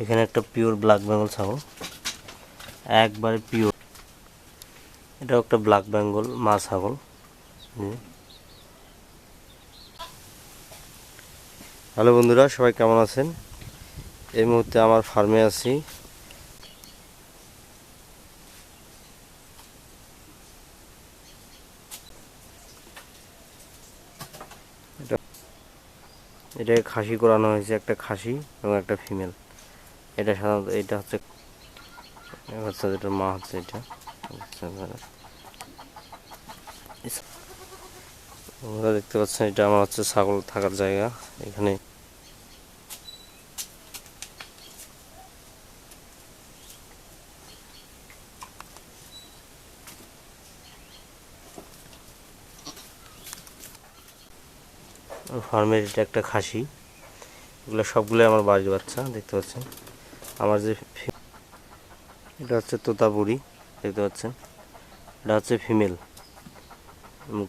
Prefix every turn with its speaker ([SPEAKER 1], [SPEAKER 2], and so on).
[SPEAKER 1] এখানে একটা pure black Bengal ছাগল একবারে পিওর এটাও একটা ব্ল্যাক বেঙ্গল মা ছাগল। হ্যালো বন্ধুরা, সবাই কেমন আছেন? এই মুহূর্তে আমার ফার্মে আছি। এটা খাসি করানো হয়েছে, একটা খাসি এবং একটা ফিমেল এটা সাধারণত এটা হচ্ছে মা হচ্ছে এটা। আচ্ছা, দেখতে পাচ্ছেন এটা আমার হচ্ছে ছাগল থাকার জায়গা। এখানে ফার্মের এটা একটা খাসি। এগুলো সবগুলোই আমার বাড়ির বাচ্চা দেখতে পাচ্ছেন। আমার যে এটা হচ্ছে তোতাপুরি দেখতে পাচ্ছেন। এটা হচ্ছে ফিমেল।